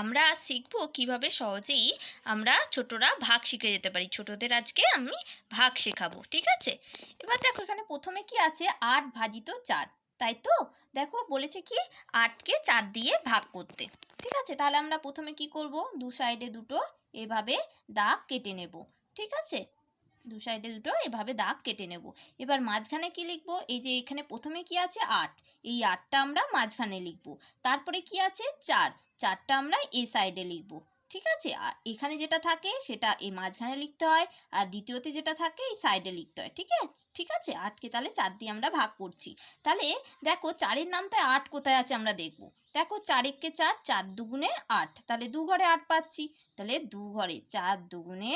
আমরা শিখব কীভাবে সহজেই আমরা ছোটরা ভাগ শিখে যেতে পারি। ছোটদের আজকে আমি ভাগ শেখাবো, ঠিক আছে? এবার দেখো এখানে প্রথমে কি আছে? আট ভাজিত চার, তাই তো? দেখো বলেছে কি? আটকে চার দিয়ে ভাগ করতে, ঠিক আছে? তাহলে আমরা প্রথমে কি করব? দু সাইডে দুটো এভাবে দাগ কেটে নেব, ঠিক আছে? দু সাইডে দুটো এভাবে দাগ কেটে নেব। এবার মাঝখানে কি লিখব? এই যে এখানে প্রথমে কি আছে? আট, এই আটটা আমরা মাঝখানে লিখব। তারপরে কি আছে? চার চারটা আমরা এ সাইডে লিখব, ঠিক আছে? আর এখানে যেটা থাকে সেটা এই মাঝখানে লিখতে হয় আর দ্বিতীয়তে যেটা থাকে এই সাইডে লিখতে হয়, ঠিক আছে ঠিক আছে? আটকে তাহলে চার দিয়ে আমরা ভাগ করছি। তাহলে দেখো চারের নামটায় আট কোথায় আছে আমরা দেখব। দেখো চারেককে চার চার দুগুণে আট, তাহলে দু ঘরে আট পাচ্ছি। তাহলে দু ঘরে চার দুগুণে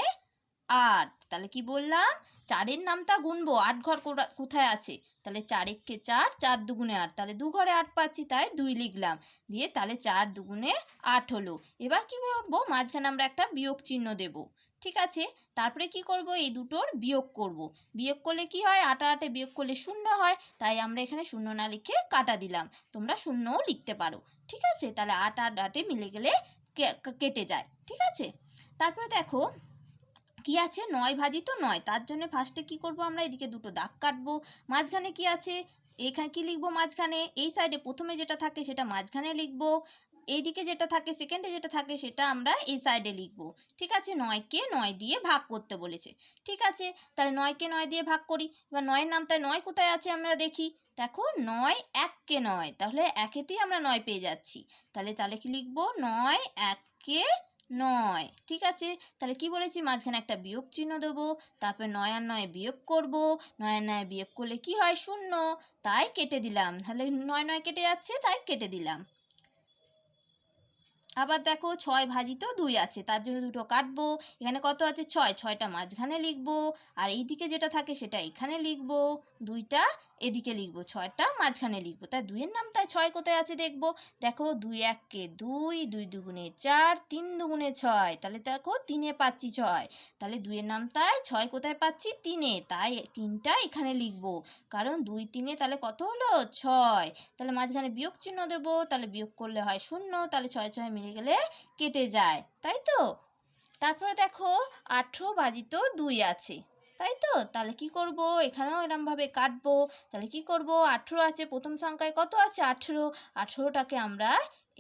আট। তাহলে কি বললাম? চারের নামটা গুনবো। আট ঘর কোথায় আছে? তাহলে চার একে চার চার দুগুণে আট। তাহলে দু ঘরে আট পাচ্ছি, তাই দুই লিখলাম। দিয়ে তাহলে চার দুগুণে আট হলো। এবার কি করব? মাঝখানে আমরা একটা বিয়োগ চিহ্ন দেব। ঠিক আছে? তারপরে কি করব? এই দুটোর বিয়োগ করব। বিয়োগ করলে কি হয়? আটা আটে বিয়োগ করলে শূন্য হয়। তাই আমরা এখানে শূন্য না লিখে কাটা দিলাম। তোমরা শূন্যও লিখতে পারো। ঠিক আছে? তাহলে আট আট আটে মিলে গেলে কেটে যায়। ঠিক আছে? তারপরে দেখো কি আছে? নয় ভাজি তো নয়। তার জন্য ফার্স্টে কি করব আমরা? এদিকে দুটো দাগ কাটবো। মাঝখানে কি আছে? এখানে কি লিখব মাঝখানে? এই সাইডে প্রথমে যেটা থাকে সেটা মাঝখানে লিখব। এইদিকে যেটা থাকে সেকেন্ডে যেটা থাকে সেটা আমরা এই সাইডে লিখব। ঠিক আছে? নয়কে নয় দিয়ে ভাগ করতে বলেছে। ঠিক আছে? তাহলে নয়কে নয় দিয়ে ভাগ করি। এবার নয়ের নাম তাই নয় কোথায় আছে আমরা দেখি। দেখো, নয় এককে নয়। তাহলে একেতেই আমরা নয় পেয়ে যাচ্ছি। তাহলে তাহলে কি লিখব? নয় এককে নয়। ঠিক আছে? তাহলে কি বলেছি? মাঝখানে একটা বিয়োগ চিহ্ন দেবো, তারপরে নয় আর নয় বিয়োগ করব। নয় আর নয় বিয়োগ করলে কি হয়? শূন্য। তাই কেটে দিলাম। তাহলে নয় নয় কেটে যাচ্ছে, তাই কেটে দিলাম। আবার দেখো ছয় ভাজিত দুই আছে, তার জন্য দুটো কাটবো, এখানে কত আছে? ছয়, ছয়টা মাঝখানে লিখব, আর এইদিকে যেটা থাকে সেটা এখানে লিখব, দুইটা এদিকে লিখব, ছয়টা মাঝখানে লিখব, তাই দুইয়ের নাম তাই ছয় কোথায় আছে দেখব? দেখো দুই এককে দুই দুই দুগুণে চার, তিন দুগুণে ছয়, তাহলে দেখো তিনে পাচ্ছি ছয়, তাহলে দুইয়ের নাম তাই ছয় কোথায় পাচ্ছি? তিনে, তাই তিনটা এখানে লিখব, কারণ দুই তিনে তাহলে কত হলো? ছয়, তাহলে মাঝখানে বিয়োগ চিহ্ন দেবো, তাহলে বিয়োগ করলে হয় শূন্য, তাহলে ছয় ছয় মিলে গেলে কেটে যায়, তাই তো? তারপরে দেখো আঠেরো বাজিত দুই আছে, তাই তো? তাহলে কি করব? এখানেও এরমভাবে কাটবো, তাহলে কি করব? আঠেরো আছে, প্রথম সংখ্যায় কত আছে? আঠেরো। আঠেরোটাকে আমরা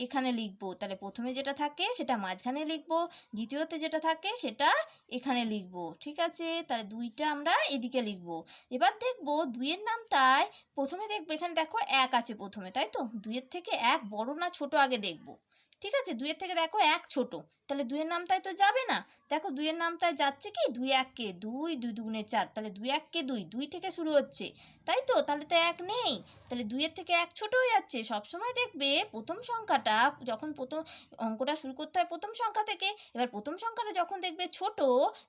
এখানে লিখব, তাহলে প্রথমে যেটা থাকে সেটা মাঝখানে লিখব, দ্বিতীয়তে যেটা থাকে সেটা এখানে লিখব, ঠিক আছে? তাহলে দুইটা আমরা এদিকে লিখব। এবার দেখব দুইয়ের নাম তাই, প্রথমে দেখব এখানে দেখো এক আছে প্রথমে, তাই তো? দুইয়ের থেকে এক বড় না ছোট আগে দেখব। ঠিক আছে? দুইয়ের থেকে দেখো এক ছোট। তাহলে দুইয়ের নাম তাই তো যাবে না। দেখো দুইয়ের নাম তাই যাচ্ছে কি? দুই এককে দুই দুই দুগুণে চার। তাহলে দুই এককে দুই দুই থেকে শুরু হচ্ছে। তাই তো? তাহলে তো এক নেই। তাহলে দুইয়ের থেকে এক ছোট হয়ে যাচ্ছে। সবসময় দেখবে প্রথম সংখ্যাটা যখন প্রথম অঙ্কটা শুরু করতে হয় প্রথম সংখ্যা থেকে, এবার প্রথম সংখ্যাটা যখন দেখবে ছোট,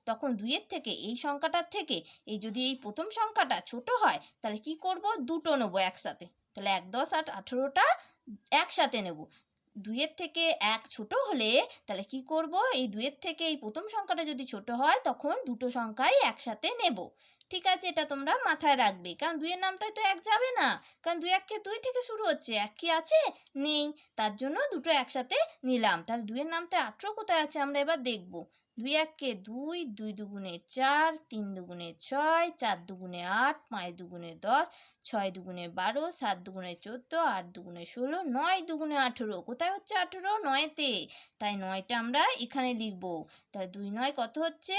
তখন দুইয়ের থেকে, এই সংখ্যাটার থেকে, এই যদি এই প্রথম সংখ্যাটা ছোট হয়, তাহলে কি করব? দুটো নেব একসাথে। তাহলে এক, দশ, আট, আঠেরোটা একসাথে নেব। দুইয়ের থেকে এক ছোট হলে তাহলে কি করব? এই দুইয়ের থেকে এই প্রথম সংখ্যাটা যদি ছোট হয়, তখন দুটো সংখ্যাই একসাথে নেব। ঠিক আছে, এটা তোমরা মাথায় রাখবে। কারণ দুইয়ের নামটাই তো এক যাবে না। কারণ দুই এককে দুই থেকে শুরু হচ্ছে। এক কি আছে? নেই। তার জন্য দুটো একসাথে নিলাম। তাহলে দুইয়ের নামতে আঠেরো কোথায় আছে? আমরা এবার দেখব। দুই এককে দুই দুই দুগুণে চার, তিন দুগুণে ছয়, চার দুগুণে আট, পাঁচ দুগুণে দশ ছয় দুগুণে বারো, সাত দুগুণে চোদ্দ, আট দুগুণে ষোলো, নয় দুগুণে আঠেরো। কোথায় হচ্ছে আঠেরো? নয়তে। তাই নয়টা আমরা এখানে লিখব। তাই দুই নয় কত হচ্ছে?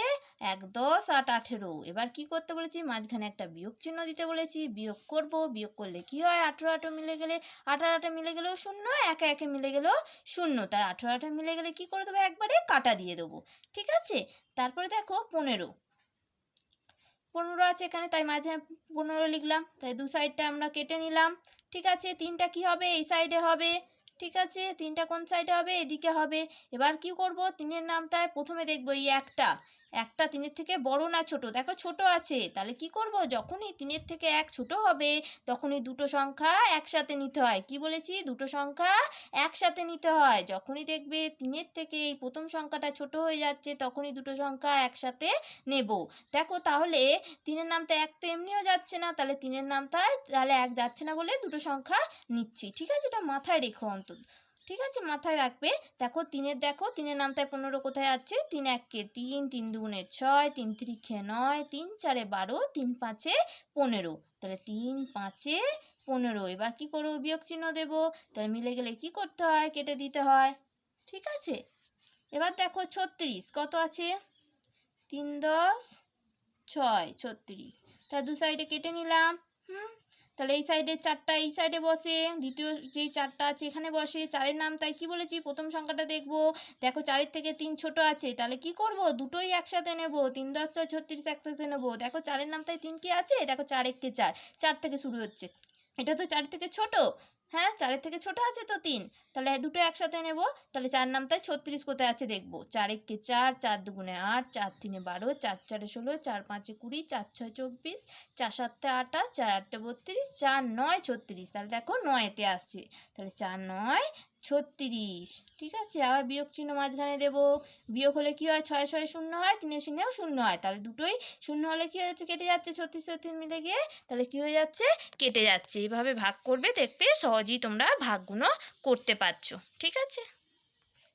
এক, দশ, আট, আঠেরো। এবার কি করতে বলেছি? মাঝখানে একটা বিয়োগ চিহ্ন দিতে বলেছি। বিয়োগ করব। বিয়োগ করলে কি হয়? আঠেরো আঠেরো মিলে গেলে আঠারো আঠে মিলে গেলেও শূন্য, একে একে মিলে গেলেও শূন্য। তাই আঠেরো আঠে মিলে গেলে কি করে দেবো? একবারে কাটা দিয়ে দেবো। ঠিক আছে? তারপরে দেখো পনেরো। পনেরো আছে এখানে, তাই মাঝে পনেরো লিখলাম। তাই দু সাইডটা আমরা কেটে নিলাম। ঠিক আছে, তিনটা কি হবে? এই সাইডে হবে। ঠিক আছে, তিনটা কোন সাইডে হবে? এদিকে হবে। এবার কি করব? তিনের নামটায় প্রথমে দেখব এই একটা। একটা তিনের থেকে বড় না ছোট? দেখো ছোট আছে। তাহলে কি করব? যখনই তিনের থেকে এক ছোট হবে, তখনই দুটো সংখ্যা একসাথে নিতে হয়। কি বলেছি? দুটো সংখ্যা একসাথে নিতে হয়। যখনই দেখবে তিনের থেকে এই প্রথম সংখ্যাটা ছোট হয়ে যাচ্ছে, তখনই দুটো সংখ্যা একসাথে নেব। দেখো তাহলে তিনের নামটা এক তো এমনিও যাচ্ছে না, তাহলে তিনের নামটায় তাহলে এক যাচ্ছে না বলে দুটো সংখ্যা নিচ্ছি। ঠিক আছে? এটা মাথায় রেখো অন্তত। ঠিক আছে? মাথায় রাখবে। দেখো, তিনের দেখো, তিনের নামটায় পনেরো কোথায় আছে? তিন এককে তিন তিন দুগুণে ছয়, তিন ত্রিখে নয়, তিন চারে বারো, তিন পাঁচে পনেরো। তাহলে তিন পাঁচে পনেরো। এবার কি করব? বিয়োগ চিহ্ন দেবো। তাহলে মিলে গেলে কি করতে হয়? কেটে দিতে হয়। ঠিক আছে? এবার দেখো, ছত্রিশ। কত আছে? তিন দশ, ছয়, ছত্রিশ। তা দু সাইডে কেটে নিলাম। হুম? তাহলে এই সাইডে চারটা, এই সাইডে বসে, দ্বিতীয় যে চারটা আছে এখানে বসে, চারের নাম তাই কি বলেছি? প্রথম সংখ্যাটা দেখব। দেখো চারের থেকে তিন ছোট আছে, তাহলে কি করব? দুটোই একসাথে নেব, তিন, দশ, ছয়, ছত্রিশ একসাথে নেব। দেখো চারের নাম তাই তিন কি আছে, দেখো চার, একটি চার। চার থেকে শুরু হচ্ছে। এটা তো চার থেকে ছোট। হ্যাঁ চারের থেকে ছোট আছে তো তিন। তাহলে দুটো একসাথে নেব। তাহলে চার নামটায় ছত্রিশ কোথায় আছে দেখব। চার একে চার চার দুগুণে আট, চার তিনে বারো, চার চারে ষোলো, চার পাঁচে কুড়ি, চার ছয় চব্বিশ, চার সাতে আঠাশ, চার আটটা বত্রিশ, চার নয় ছত্রিশ। তাহলে দেখো নয়তে আসছে। তাহলে চার নয় ছত্রিশ। ঠিক আছে? আবার বিয়োগ চিহ্ন মাঝখানে দেব। বিয়োগ হলে কি হয়? ছয় ছয় শূন্য হয়, তিনে শূন্যেও শূন্য হয়। তাহলে দুটোই শূন্য হলে কি হয়ে যাচ্ছে? কেটে যাচ্ছে ছত্রিশ ছত্রিশ মিলে গিয়ে। তাহলে কি হয়ে যাচ্ছে? কেটে যাচ্ছে। এভাবে ভাগ করবে, দেখবে সহজেই তোমরা ভাগগুলো করতে পারছ। ঠিক আছে?